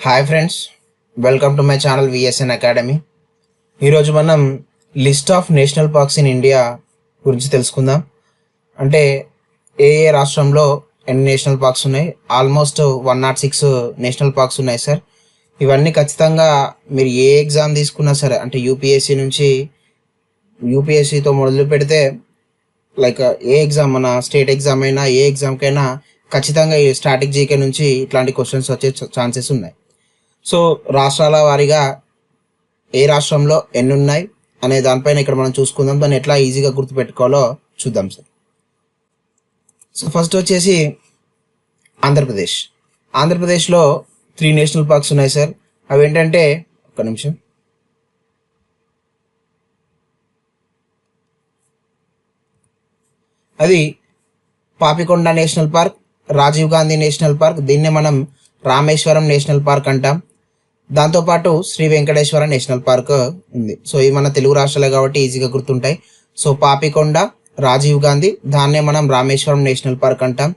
Hi friends welcome to my channel VSN academy ఈరోజు మనం list of national parks in India గురించి తెలుసుకుందాం. అంటే ఏ ఏ రాష్ట్రంలో ఎన్ని నేషనల్ పార్క్స్ ఉన్నాయి? Almost one nought six national parks ఉన్నాయి సార్ ఇవన్నీ ఖచ్చితంగా మీరు ఏ ఎగ్జామ్ తీసుకున్నా సరే అంటే యూపీఎస్సి నుంచి యూపీఎస్సితో మొదలు పెడితే లైక్ ఏ ఎగ్జామ్ మన స్టేట్ ఎగ్జామ్ అయినా ఏ ఎగ్జామ్కైనా ఖచ్చితంగా ఈ స్టాటిక్ జీకే నుంచి ఇట్లాంటి క్వశ్చన్స్ వచ్చే ఛాన్సెస్ ఉన్నాయి. సో రాష్ట్రాల వారీగా ఏ రాష్ట్రంలో ఎన్ని ఉన్నాయి అనే దానిపైన ఇక్కడ మనం చూసుకుందాం. దాన్ని ఎట్లా ఈజీగా గుర్తుపెట్టుకోవాలో చూద్దాం సార్. సో ఫస్ట్ వచ్చేసి ఆంధ్రప్రదేశ్. ఆంధ్రప్రదేశ్లో త్రీ నేషనల్ పార్క్స్ ఉన్నాయి సార్. అవి ఏంటంటే ఒక్క నిమిషం. అది Papikonda national park Rajiv Gandhi national park దీన్నే మనం రామేశ్వరం నేషనల్ పార్క్ అంటాం. దాంతోపాటు శ్రీ వెంకటేశ్వర నేషనల్ పార్క్ ఉంది. సో ఇవి మన తెలుగు రాష్ట్రాలే కాబట్టి ఈజీగా గుర్తుంటాయి. సో పాపికొండ రాజీవ్ గాంధీ దాన్నే మనం రామేశ్వరం నేషనల్ పార్క్ అంటాం.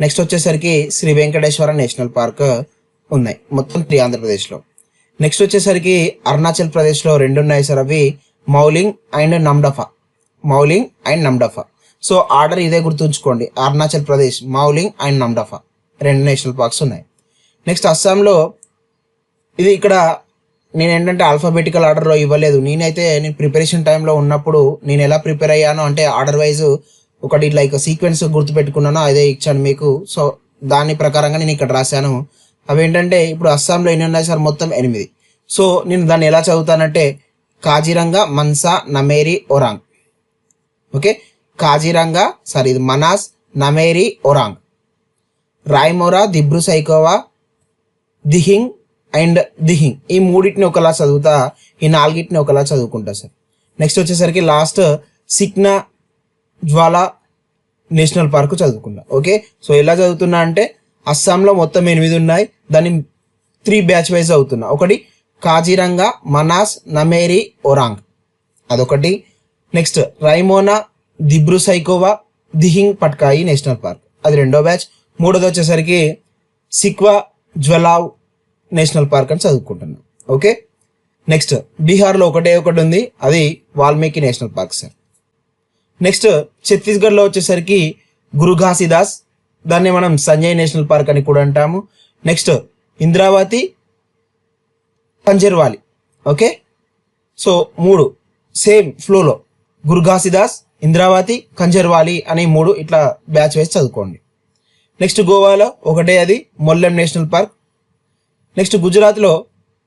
నెక్స్ట్ వచ్చేసరికి శ్రీ వెంకటేశ్వర నేషనల్ పార్క్ ఉన్నాయి మొత్తం త్రీ ఆంధ్రప్రదేశ్లో. నెక్స్ట్ వచ్చేసరికి అరుణాచల్ ప్రదేశ్లో రెండు ఉన్నాయి సార్ అవి Mouling and Namdapha. Mouling and Namdapha. So order ఇదే గుర్తుంచుకోండి అరుణాచల్ ప్రదేశ్ మౌలింగ్ అండ్ నమ్డఫా. రెండు నేషనల్ పార్క్స్ ఉన్నాయి. నెక్స్ట్ అస్సాంలో ఇది ఇక్కడ నేను ఏంటంటే ఆల్ఫాబెటికల్ ఆర్డర్లో ఇవ్వలేదు. నేనైతే నేను ప్రిపరేషన్ టైంలో ఉన్నప్పుడు నేను ఎలా ప్రిపేర్ అయ్యాను అంటే ఆర్డర్ వైజ్ ఒకటి లైక్ సీక్వెన్స్ గుర్తుపెట్టుకున్నానో అదే ఇచ్చాను మీకు. సో దాని ప్రకారంగా నేను ఇక్కడ రాశాను. అవి ఏంటంటే ఇప్పుడు అస్సాంలో ఎన్ని ఉన్నాయి సార్? మొత్తం ఎనిమిది. సో నేను దాన్ని ఎలా చదువుతానంటే కాజిరంగా మన్సా నమేరి ఒరాంగ్. ఓకే కాజిరంగా సారీ ఇది మనాస్ నమేరి ఒరాంగ్. రాయ్మోరా దిబ్రు సైకోవా దిహింగ్ అండ్ దిహింగ్ ఈ మూడింటిని ఒకలా చదువుతా ఈ నాలుగిటిని ఒకలా చదువుకుంటా సార్. నెక్స్ట్ వచ్చేసరికి last Sikna Jwhwlao national park చదువుకున్నా ఓకే సో ఎలా చదువుతున్నా అంటే అస్సాంలో మొత్తం ఎనిమిది ఉన్నాయి. దాన్ని త్రీ బ్యాచ్ వైజ్ అవుతున్నా ఒకటి కాజీరంగా మనాస్ నమేరి ఒరాంగ్. అదొకటి. Next Raimona Dibru Saikhowa Dihing Patkai national park. అది రెండో బ్యాచ్ మూడోది వచ్చేసరికి సిక్వా జ్వలావ్ నేషనల్ పార్క్ అని చదువుకుంటున్నాను ఓకే? నెక్స్ట్ బీహార్లో ఒకటే ఒకటి ఉంది. అది Valmiki national park sir. Next ఛత్తీస్గఢ్లో వచ్చేసరికి గురు ఘాసిదాస్. దాన్ని మనం సంజయ్ నేషనల్ పార్క్ అని కూడా అంటాము. నెక్స్ట్ ఇంద్రావతి పంజర్వాలి. ఓకే? సో మూడు సేమ్ ఫ్లోలో. గురు ఘాసిదాస్ ఇంద్రావతి కంజర్వాలి అనే మూడు ఇట్లా బ్యాచ్ వైజ్ చదువుకోండి. నెక్స్ట్ గోవాలో ఒకటే అది మొల్లెం నేషనల్ పార్క్. నెక్స్ట్ గుజరాత్లో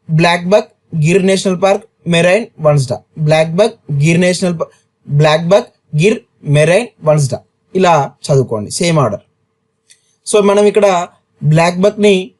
black buck Gir national park marine Vansda. Black buck Gir national black buck Gir marine Vansda. ఇలా చదువుకోండి. Same order. సో మనం ఇక్కడ బ్లాక్ బక్ని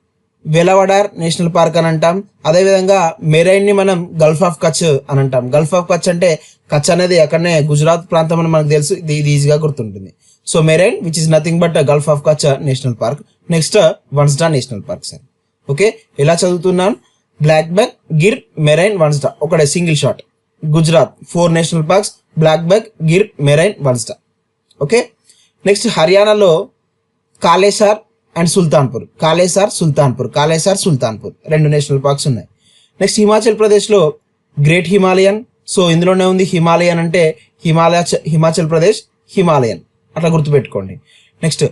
వెలవడార్ నేషనల్ పార్క్ అని అంటాం. అదేవిధంగా మెరైన్ని మనం గల్ఫ్ ఆఫ్ కచ్ అని అంటాం. గల్ఫ్ ఆఫ్ కచ్ అంటే కచ్ అనేది అక్కడనే గుజరాత్ ప్రాంతం అని మనకు తెలుసు. ఇది ఇది ఈజీగా గుర్తుంటుంది. So marine which is nothing but gulf of Kutch national park. Next Vansda national park sir. Okay? ఎలా చదువుతున్నాను? బ్లాక్ బక్ గిర్ మెరైన్ వన్స్టా ఒకటే single shot Gujarat four national parks blackbuck Gir marine Vansda okay? Next హర్యానాలో Kalesar and Sultanpur Kalesar Sultanpur Kalesar Sultanpur రెండు national parks ఉన్నాయి. Next Himachal ప్రదేశ్లో great Himalayan so ఇందులోనే ఉంది Himalayan అంటే హిమాలయ హిమాచల్ ప్రదేశ్ హిమాలయన్ అట్లా గుర్తుపెట్టుకోండి. Next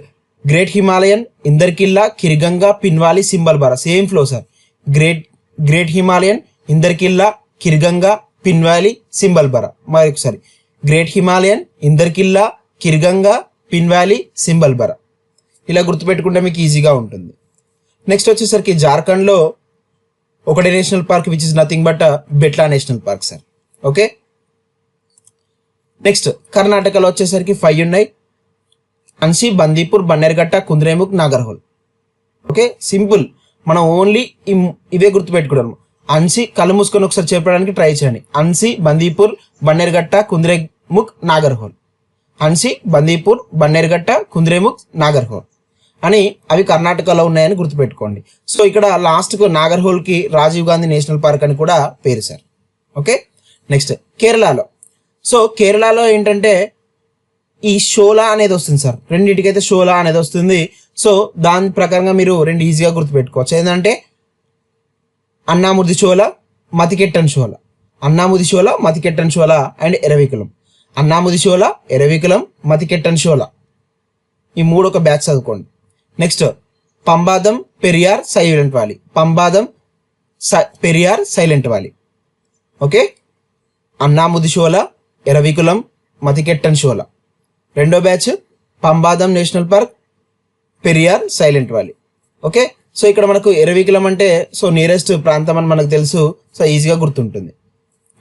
great Himalayan Inderkilla Kheerganga Pin Valley Simbalbara same flow sir great great Himalayan Inderkilla Kheerganga Pin Valley Simbalbara మరొకసారి great Himalayan Inderkilla కిర్గంగా Pin Valley Simbalbara ఇలా గుర్తుపెట్టుకుంటే మీకు ఈజీగా ఉంటుంది. నెక్స్ట్ వచ్చేసరికి జార్ఖండ్లో ఒకటే national park which is nothing but Betla national park sir okay next కర్ణాటకలో వచ్చేసరికి ఫైవ్ ఉన్నాయి. అన్సి బందీపూర్ బన్నేర్గట్ట కుంద్రేముఖ్ నాగర్హోల్ ఓకే సింపుల్ మనం ఓన్లీ ఇవే గుర్తుపెట్టుకోవడం అన్సి కళ్ళు మూసుకొని ఒకసారి చెప్పడానికి ట్రై చేయండి. అన్సి బందీపూర్ బన్నేర్గట్ట కుంద్రేముఖ్ నాగర్హోల్ అన్సి బందీపూర్ బన్నేర్గట్ట కుంద్రేముఖ్ నాగర్హోల్ అని అవి కర్ణాటకలో ఉన్నాయని గుర్తుపెట్టుకోండి. సో ఇక్కడ లాస్ట్కు నాగర్హోల్కి రాజీవ్ గాంధీ నేషనల్ పార్క్ అని కూడా పేరు సార్ ఓకే నెక్స్ట్ కేరళలో సో కేరళలో ఏంటంటే ఈ షోలా అనేది వస్తుంది సార్. రెండింటికైతే షోలా అనేది వస్తుంది. సో దాని ప్రకారంగా మీరు రెండు ఈజీగా గుర్తుపెట్టుకోవచ్చు. ఏంటంటే అన్నాముది షోల మతికెట్టన్ షోల. అన్నాముది షోల మతికెట్టన్ షోల అండ్ ఎరవికులం. అన్నాముది షోల ఎరవికులం మతికెట్టన్ షోల. ఈ మూడు ఒక బ్యాచ్ చదువుకోండి. Next Pambadum Periyar silent valley Pambadum స- Periyar silent valley okay? Anamudi Shola Eravikulam Mathikettan Shola. రెండో batch Pambadum national park Periyar silent valley. Okay? So ఇక్కడ మనకు ఎరవికులం అంటే సో నియరెస్ట్ ప్రాంతం అని మనకు తెలుసు. సో ఈజీగా గుర్తుంటుంది.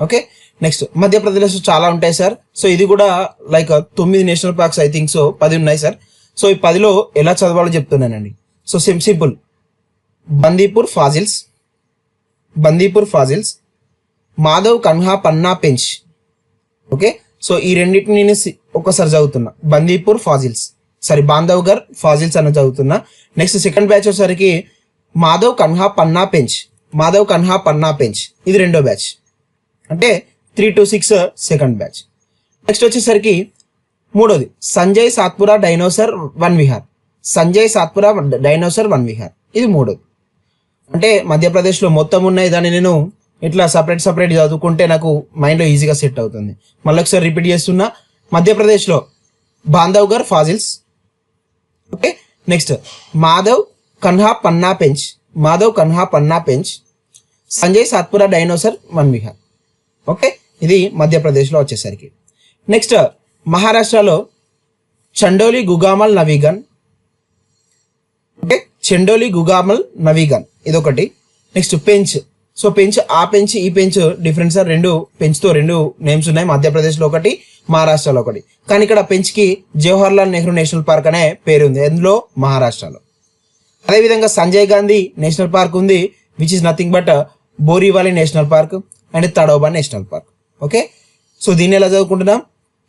ఓకే? నెక్స్ట్ మధ్యప్రదేశ్ చాలా ఉంటాయి సార్. సో ఇది కూడా లైక్ తొమ్మిది national parks I think so పది ఉన్నాయి సార్. సో ఈ పదిలో ఎలా చదవాలో చెప్తున్నానండి. So SIM simple Bandipur fossils Bandipur fossils Madhav Kanha Panna Pench. Okay? So ఈ రెండింటిని నేను సి- ఒక్కసారి చదువుతున్నా. Bandipur fossils. Sorry Bandhavgarh fossils అని చదువుతున్నా. నెక్స్ట్ సెకండ్ బ్యాచ్ వచ్చేసరికి మాధవ్ కన్హా పన్నా పెంచ్. మాధవ్ కన్హా పన్నా పెంచ్. ఇది రెండో బ్యాచ్ అంటే three to six second batch next వచ్చేసరికి మూడోది. సంజయ్ సాత్పురా డైనోసర్ వన్ విహార్. సంజయ్ సాత్పురా డైనోసర్ వన్ విహార్. ఇది మూడోది. అంటే మధ్యప్రదేశ్లో మొత్తం ఉన్నాయి దాన్ని నేను ఇట్లా సపరేట్ సపరేట్ చదువుకుంటే నాకు మైండ్లో ఈజీగా సెట్ అవుతుంది. మళ్ళీ ఒకసారి రిపీట్ చేస్తున్నా. మధ్యప్రదేశ్లో Bandhavgarh fossils. Okay next Madhav Kanha Panna Pench. Madhav Kanha Panna Pench. Sanjay Satpura dinosaur Van Vihar. Okay ఇది మధ్యప్రదేశ్లో వచ్చేసరికి. నెక్స్ట్ మహారాష్ట్రలో చండోలి గుగామల్ నవీగన్. ఓకే చెండోలి గుగామల్ నవీగన్. ఇదొకటి. నెక్స్ట్ పెంచ్. సో పెంచ్ ఆ పెంచ్ ఈ పెంచ్ డిఫరెన్స్ సార్ రెండు పెంచ్తో రెండు నేమ్స్ ఉన్నాయి. మధ్యప్రదేశ్లో ఒకటి మహారాష్ట్రలో ఒకటి. కానీ ఇక్కడ పెంచ్కి జవహర్లాల్ నెహ్రూ నేషనల్ పార్క్ అనే పేరు ఉంది. ఎందులో? మహారాష్ట్రలో. అదేవిధంగా సంజయ్ గాంధీ నేషనల్ పార్క్ ఉంది which is nothing but Borivali national park and Tadoba national park. Okay? So దీన్ని ఎలా చదువుకుంటున్నాం?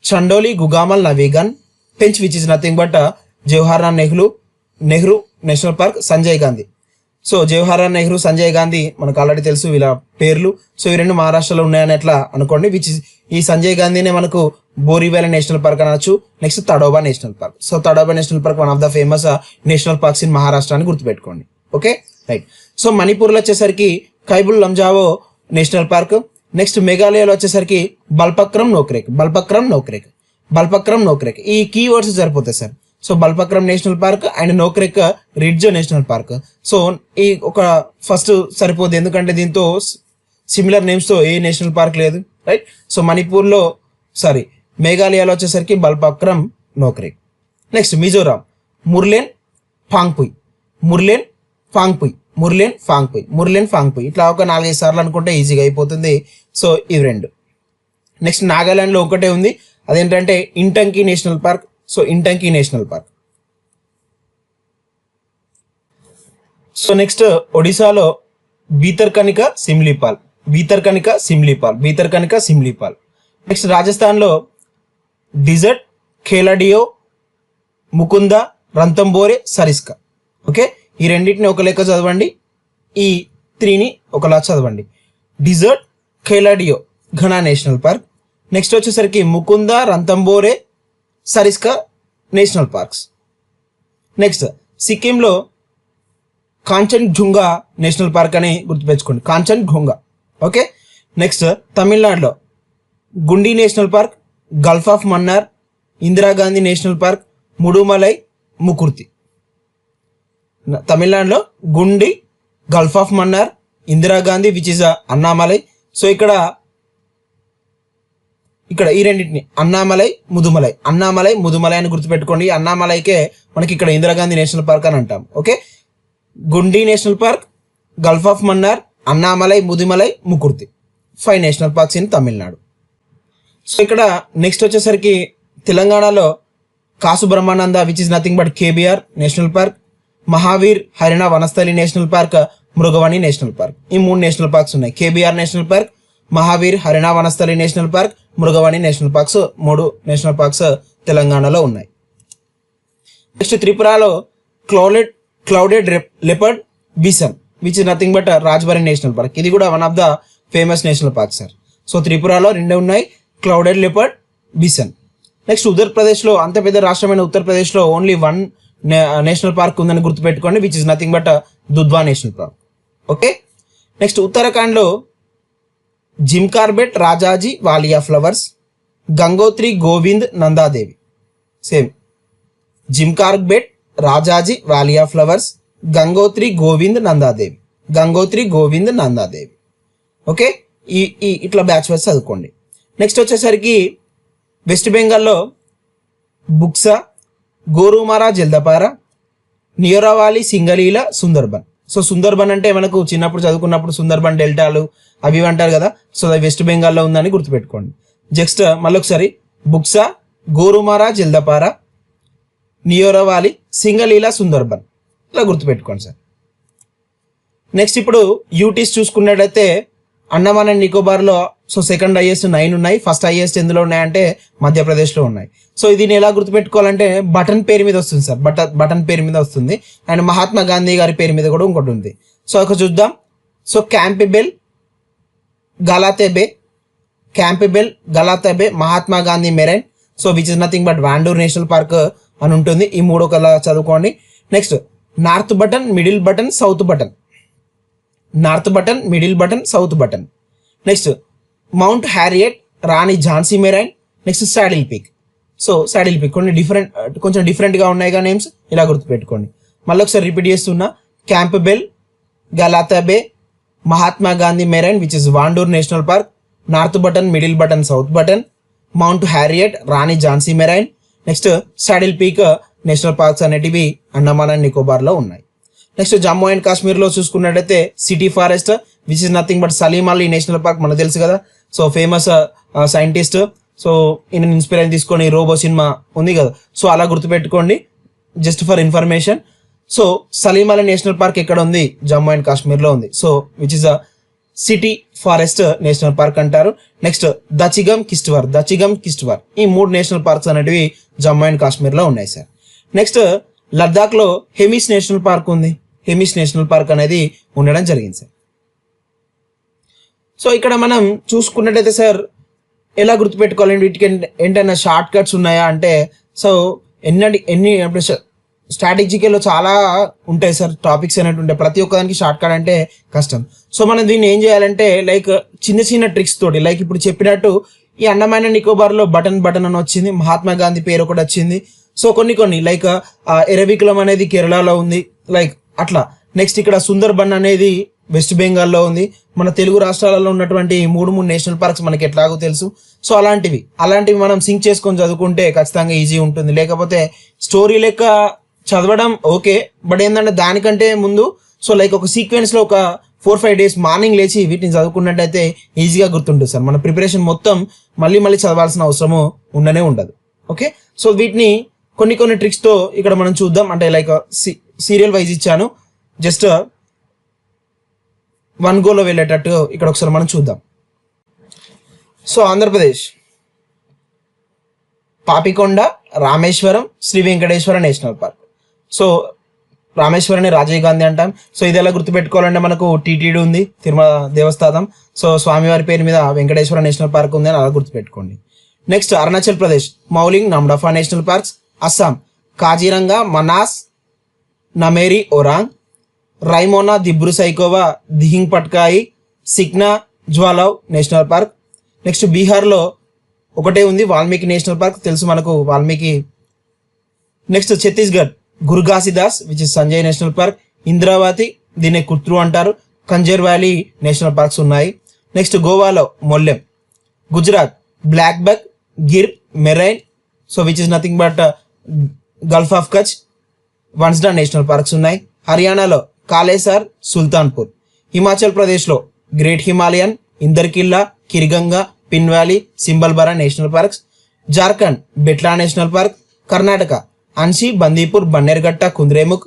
Chandoli Gugamal Navegaon. Pench which is nothing but Jawaharlal Nehru Nehru national park Sanjay Gandhi. So Jawaharlal Nehru Sanjay Gandhi మనకు already తెలుసు వీళ్ళ పేర్లు. So ఈ రెండు మహారాష్ట్రలో ఉన్నాయని ఎట్లా అనుకోండి విచ్ ఈ సంజయ్ గాంధీనే మనకు బోరివేల నేషనల్ పార్క్ అనొచ్చు. Next Tadoba national park. So Tadoba national park one of the famous national parks in Maharashtra అని గుర్తుపెట్టుకోండి. ఓకే రైట్ సో మణిపూర్లో వచ్చేసరికి Keibul Lamjao national park. Next మేఘాలయలో వచ్చేసరికి బల్పక్రమ్ నోక్రేక్. బల్పక్రమ్ నోక్రేక్. బల్పక్రమ్ నోక్రేక్. ఈ కీ వర్డ్స్ సరిపోతాయి sir so Balphakram national park and Nokrek ridge national park. So ఈ ఒక first సరిపోదు. ఎందుకంటే దీంతో సిమిలర్ నేమ్స్తో ఏ నేషనల్ పార్క్ లేదు రైట్ సో మణిపూర్లో సారీ మేఘాలయాలో వచ్చేసరికి బల్పక్రమ్ నోక్రెక్. నెక్స్ట్ మిజోరాం. ముర్లేన్ ఫాంగ్పుయ్ ముర్లేన్ ఫాంగ్పుయ్ ముర్లేన్ ఫాంగ్పుయ్ ముర్లేన్ ఫాంగ్పుయ్ ఇట్లా ఒక నాలుగైదు సార్లు అనుకుంటే ఈజీగా అయిపోతుంది. సో ఇవి రెండు. నెక్స్ట్ నాగాలాండ్లో ఒకటే ఉంది. అదేంటంటే Intanki national park. So Intanki national park so next ఒడిశాలో బీతర్కనిక సిమ్లీపాల్ బీతర్కనిక సిమ్లీపాల్ బీతర్కనిక సిమ్లీపాల్ నెక్స్ట్ రాజస్థాన్లో డిజర్ట్ ఖేలాడియో ముకుంద రంతంబోరే సరిస్కా ఓకే ఈ రెండింటిని ఒక లెక్క చదవండి. ఈ త్రీని ఒకలా చదవండి. Desert Keoladeo Ghana national park next వచ్చేసరికి Mukundra Ranthambore Sariska national parks. Next సిక్కింలో Kanchan ఝుంగా national park అని గుర్తుపెచ్చుకోండి. కాంచన్ ఘుంగా ఓకే నెక్స్ట్ తమిళనాడులో Guindy national park gulf of Mannar Indira Gandhi national park Mudumalai Mukurthi. తమిళనాడులో Guindy gulf of Mannar Indira Gandhi which is Annamalai. So ఇక్కడ ఇక్కడ ఈ రెండింటిని అన్నామలై ముదుమలై. అన్నామలై ముదుమలై అని గుర్తుపెట్టుకోండి. అన్నామలైకే మనకి ఇక్కడ ఇందిరాగాంధీ నేషనల్ పార్క్ అని అంటాం. Okay? Guindy national park gulf of Mannar Annamalai Mudumalai Mukurthi. Five national parks in Tamil Nadu. So ఇక్కడ నెక్స్ట్ వచ్చేసరికి తెలంగాణలో Kasu Brahmananda which is nothing but KBR national park Mahavir Harina Vanasthali national park Mrugavani national park. ఈ మూడు national parks ఉన్నాయి. KBR national park Mahavir Harina Vanasthali national park Mrugavani national parks మూడు national parks తెలంగాణలో ఉన్నాయి. Next త్రిపురలో clouded clouded leopard bison which is nothing but Rajbari national park. ఇది కూడా one of the famous national park sir so త్రిపురలో రెండే ఉన్నాయి clouded leopard బిసన్ next ఉత్తరప్రదేశ్లో అంత పెద్ద రాష్ట్రమైన ఉత్తరప్రదేశ్లో ఓన్లీ వన్ నేషనల్ పార్క్ ఉందని గుర్తుపెట్టుకోండి which is nothing but Dudhwa national park okay next ఉత్తరాఖండ్లో Jim Corbett Rajaji valley of flowers Gangotri Govind Nanda Devi. Same Jim Corbett Rajaji valley of flowers Gangotri Govind Nanda Devi. Gangotri Govind Nanda Devi. Okay ఈ ఈ ఇట్లా batch wise చదువుకోండి. Next వచ్చేసరికి west బెంగాల్లో Buxa Gorumara Jaldapara నియోరావాలి Singalila Sundarban so Sundarban అంటే మనకు చిన్నప్పుడు చదువుకున్నప్పుడు సుందర్బన్ డెల్టాలు అవి అంటారు కదా. సో అది వెస్ట్ బెంగాల్లో ఉందని గుర్తుపెట్టుకోండి. నెక్స్ట్ uh, మళ్ళొకసారి బుక్సా గోరుమారా జల్దపారా నియోరవాలి సింగలీల సుందర్బన్. ఇలా గుర్తుపెట్టుకోండి సార్. నెక్స్ట్ ఇప్పుడు యూటీస్ చూసుకున్నట్టయితే అండమాన్ అండ్ నికోబార్లో సో సెకండ్ హైయెస్ట్ నైన్ ఉన్నాయి. ఫస్ట్ హైయెస్ట్ ఎందులో ఉన్నాయంటే మధ్యప్రదేశ్లో ఉన్నాయి. సో దీన్ని ఎలా గుర్తుపెట్టుకోవాలంటే బటన్ పేరు మీద వస్తుంది సార్. బట బటన్ పేరు మీద వస్తుంది. అండ్ మహాత్మా గాంధీ గారి పేరు మీద కూడా ఇంకోటి ఉంది. సో ఒక చూద్దాం. So Campbell Galathea Bay Campbell Galathea Bay Mahatma Gandhi marine. So which is nothing but Wandoor national park అని ఉంటుంది. ఈ మూడు కల్లా చదువుకోండి. Next north button middle button south button north button middle button south button. Next mount Harriet Rani Jhansi marine next saddle peak. So saddle peak కొన్ని different కొంచెం డిఫరెంట్గా ఉన్నాయి కానీ నేమ్స్ ఇలా గుర్తుపెట్టుకోండి. మళ్ళీ ఒకసారి రిపీట్ చేస్తున్నా Campbell Galathea Bay Mahatma Gandhi marine which is Wandoor national park north button middle button south button mount Harriet Rani Jhansi marine next saddle peak national parks అనేటివి అండమాన్ అండ్ నికోబార్లో ఉన్నాయి. నెక్స్ట్ జమ్మూ అండ్ కాశ్మీర్లో చూసుకున్నట్టయితే city forest which is nothing but Salim Ali national park మనకు తెలుసు కదా. So famous scientist so ఈయన inspiration తీసుకొని Robo cinema ఉంది కదా. సో అలా గుర్తుపెట్టుకోండి just for information so Salim Ali national park ఎక్కడ ఉంది? జమ్మూ అండ్ కాశ్మీర్లో ఉంది. So which is a city forest national park అంటారు. నెక్స్ట్ దచిగమ్ కిస్ట్వార్ దచిగమ్ కిస్ట్వార్ ఈ మూడు నేషనల్ పార్క్స్ అనేటివి జమ్మూ అండ్ కాశ్మీర్లో ఉన్నాయి sir next లద్దాఖ్లో Hemis national park ఉంది. హెమిష్ నేషనల్ పార్క్ అనేది ఉండడం జరిగింది సార్. సో ఇక్కడ మనం చూసుకున్నట్టయితే సార్ ఎలా గుర్తుపెట్టుకోవాలండి వీటికి ఏంటైనా షార్ట్ కట్స్ ఉన్నాయా అంటే సో ఎన్ని ఎన్ని అంటే స్ట్రాటజికల్లో చాలా ఉంటాయి సార్ టాపిక్స్ అనేవి ఉంటాయి. ప్రతి ఒక్కదానికి షార్ట్ కట్ అంటే కష్టం. సో మనం దీన్ని ఏం చేయాలంటే లైక్ చిన్న చిన్న ట్రిక్స్ తోటి లైక్ ఇప్పుడు చెప్పినట్టు ఈ అండమాన్ అండ్ నికోబార్లో బటన్ బటన్ అని వచ్చింది మహాత్మా గాంధీ పేరు ఒకటి వచ్చింది. సో కొన్ని కొన్ని లైక్ ఎరవికులం అనేది కేరళలో ఉంది లైక్ అట్లా. నెక్స్ట్ ఇక్కడ సుందర్బన్ అనేది వెస్ట్ బెంగాల్లో ఉంది. మన తెలుగు రాష్ట్రాలలో ఉన్నటువంటి మూడు మూడు నేషనల్ పార్క్స్ మనకి ఎట్లాగో తెలుసు. సో అలాంటివి. అలాంటివి మనం సింక్ చేసుకొని చదువుకుంటే ఖచ్చితంగా ఈజీ ఉంటుంది. లేకపోతే స్టోరీ లెక్క చదవడం ఓకే. బట్ ఏంటంటే దానికంటే ముందు సో లైక్ ఒక సీక్వెన్స్లో ఒక ఫోర్ ఫైవ్ డేస్ మార్నింగ్ లేచి వీటిని చదువుకున్నట్టయితే ఈజీగా గుర్తుంటుంది సార్. మన ప్రిపరేషన్ మొత్తం మళ్ళీ మళ్ళీ చదవాల్సిన అవసరము ఉండనే ఉండదు. ఓకే? సో వీటిని కొన్ని కొన్ని ట్రిక్స్తో ఇక్కడ మనం చూద్దాం. అంటే లైక్ సీరియల్ వైజ్ ఇచ్చాను. జస్ట్ వన్ గోలో వెళ్ళేటట్టు ఇక్కడ ఒకసారి మనం చూద్దాం. So Andhra Pradesh. Papikonda Rameswaram Sri Venkateswara national park. So రామేశ్వరాన్ని Rajiv Gandhi అంటాం. సో ఇది ఎలా గుర్తుపెట్టుకోవాలంటే మనకు టీటీడీ ఉంది తిరుమల దేవస్థానం. సో స్వామివారి పేరు మీద వెంకటేశ్వర నేషనల్ పార్క్ ఉంది అని అలా గుర్తుపెట్టుకోండి. Next Arunachal Pradesh Mouling Namdapha national parks Assam Kaziranga Manas Nameri Orang Raimona Dibru Saikhowa Dihing Patkai Sikna Jhwlao national park. Next బీహార్లో ఒకటే ఉంది వాల్మీకి నేషనల్ పార్క్. తెలుసు మనకు Valmiki. Next Chhattisgarh Guru Ghasidas which is Sanjay national park. Indravati దీన్ని కుత్రు అంటారు. Kanger valley national parks ఉన్నాయి. Next గోవాలో Mollem. Gujarat black buck Gir marine. So which is nothing but gulf of Kutch Vansda national parks ఉన్నాయి. హర్యానాలో కాలేసార్ సుల్తాన్పూర్. హిమాచల్ ప్రదేశ్లో great Himalayan Inderkilla Khirganga Pin valley Simbalbara national parks Jharkhand Betla national park Karnataka Anshi Bandipur Bannerghatta Kudremukh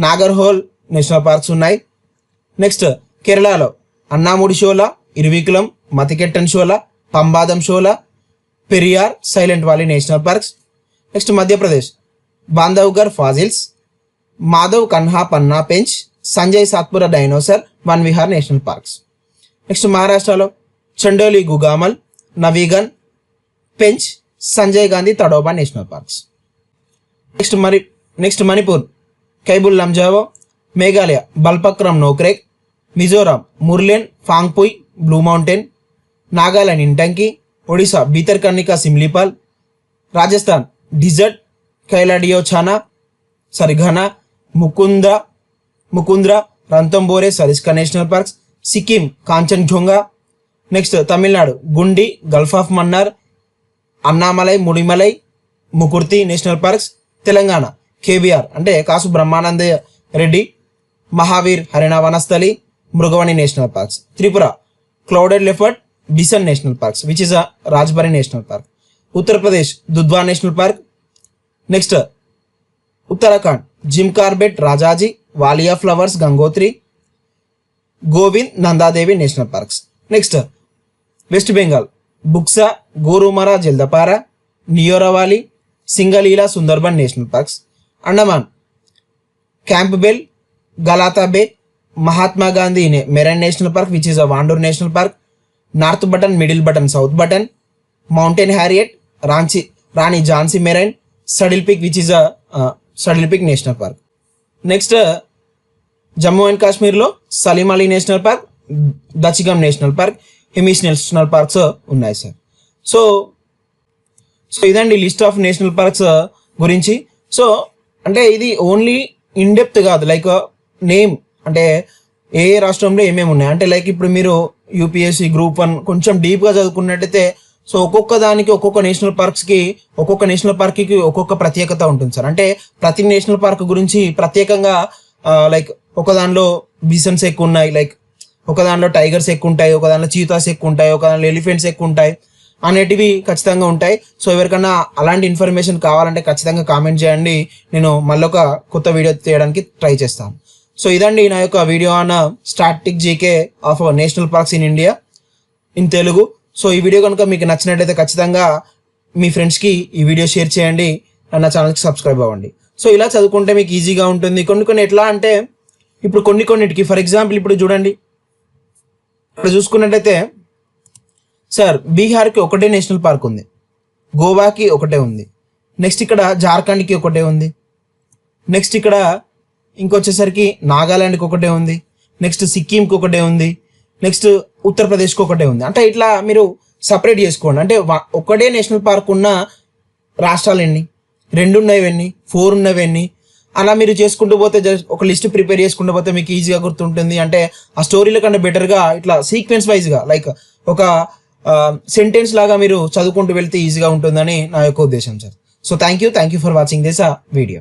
Nagarhole national parks ఉన్నాయి. Next కేరళలో Anamudi Shola Eravikulam Mathikettan Shola Pambadum Shola Periyar silent valley national parks. Next Madhya Pradesh Bandhavgarh fossils Madhav Kanha Panna Pench Sanjay Satpura dinosaur Van Vihar national parks. Next మహారాష్ట్రలో Chandoli Gugamal Navegaon Pench Sanjay Gandhi Tadoba national parks. Next మరి next Manipur Keibul Lamjao Meghalaya Balphakram Nokrek Mizoram Murlen Phawngpui blue mountain Nagaland Intanki Odisha Bhitarkanika Similipal Rajasthan desert Keoladeo Ghana సరిఘనా Mukunda Mukundra Ranthambore Sariska national parks Sikkim Kanchenjunga. Next Tamil Nadu Guindy gulf of Mannar Anamalai Mudumalai Mukurthi national parks Telangana KBR అంటే Kasu Brahmananda Reddy Mahavir Harina Vanasthali Mrugavani national parks. Tripura clouded leopard bison national parks which is a Rajbari national park. Uttar Pradesh Dudhwa national park. Next Uttarakhand Jim Corbett Rajaji valley of flowers Gangotri Govind Nanda Devi national parks next west Bengal Buxa Gorumara Jaldapara Neora valley Singalila Sundarban national parks Andaman Campbell Galathea bay Mahatma Gandhi నే- marine national park which is a Wandoor national park north button middle button south button mountain Harriet Ranchi Rani Jhansi marine saddle peak which is a saddle peak national park next Jammu and కాశ్మీర్లో Salim Ali national park Dachigam national park Hemis national parks ఉన్నాయి sir so so ఇదండి list of national parks uh, గురించి. So అంటే ఇది only in depth కాదు like uh, name అంటే ఏ రాష్ట్రంలో ఏమేమి ఉన్నాయి? అంటే లైక్ ఇప్పుడు మీరు యూపీఎస్సీ గ్రూప్ వన్ కొంచెం డీప్గా చదువుకున్నట్టయితే సో ఒక్కొక్క దానికి ఒక్కొక్క నేషనల్ పార్క్స్కి ఒక్కొక్క నేషనల్ పార్క్కి ఒక్కొక్క ప్రత్యేకత ఉంటుంది సార్. అంటే ప్రతి నేషనల్ పార్క్ గురించి ప్రత్యేకంగా లైక్ ఒక దానిలో బిసన్స్ ఎక్కువ ఉన్నాయి లైక్ ఒక దానిలో టైగర్స్ ఎక్కువ ఉంటాయి ఒక దానిలో చీతాస్ ఎక్కువ ఉంటాయి ఒక దానిలో ఎలిఫెంట్స్ ఎక్కువ ఉంటాయి అనేటివి ఖచ్చితంగా ఉంటాయి. సో ఎవరికన్నా అలాంటి ఇన్ఫర్మేషన్ కావాలంటే ఖచ్చితంగా కామెంట్ చేయండి. నేను మళ్ళీ ఒక కొత్త వీడియో తీయడానికి ట్రై చేస్తాను. సో ఇదండి నా యొక్క వీడియో అన్న static GK of national parks in India in Telugu so ఈ వీడియో కనుక మీకు నచ్చినట్టయితే ఖచ్చితంగా మీ ఫ్రెండ్స్కి ఈ వీడియో షేర్ చేయండి. నా ఛానల్కి సబ్స్క్రైబ్ అవ్వండి. సో ఇలా చదువుకుంటే మీకు ఈజీగా ఉంటుంది. కొన్ని కొన్ని ఎట్లా అంటే ఇప్పుడు కొన్ని కొన్నిటికి ఫర్ ఎగ్జాంపుల్ ఇప్పుడు చూడండి. ఇక్కడ చూసుకున్నట్టయితే సార్ బీహార్కి ఒకటే నేషనల్ పార్క్ ఉంది. గోవాకి ఒకటే ఉంది. నెక్స్ట్ ఇక్కడ జార్ఖండ్కి ఒకటే ఉంది. నెక్స్ట్ ఇక్కడ ఇంకొచ్చేసరికి నాగాలాండ్కి ఒకటే ఉంది. నెక్స్ట్ సిక్కింకి ఒకటే ఉంది. నెక్స్ట్ ఉత్తరప్రదేశ్కి ఒకటే ఉంది. అంటే ఇట్లా మీరు సపరేట్ చేసుకోండి. అంటే ఒకటే నేషనల్ పార్క్ ఉన్న రాష్ట్రాలు ఎన్ని? రెండు ఉన్నవి ఎన్ని? ఫోర్ ఉన్నవి ఎన్ని? అలా మీరు చేసుకుంటూ పోతే జస్ట్ ఒక లిస్ట్ ప్రిపేర్ చేసుకుంటూ పోతే మీకు ఈజీగా గుర్తుంటుంది. అంటే ఆ స్టోరీల కంటే బెటర్గా ఇట్లా సీక్వెన్స్ వైజ్గా లైక్ ఒక సెంటెన్స్ లాగా మీరు చదువుకుంటూ వెళ్తే ఈజీగా ఉంటుందని నా యొక్క ఉద్దేశం sir so thank you thank you for watching this video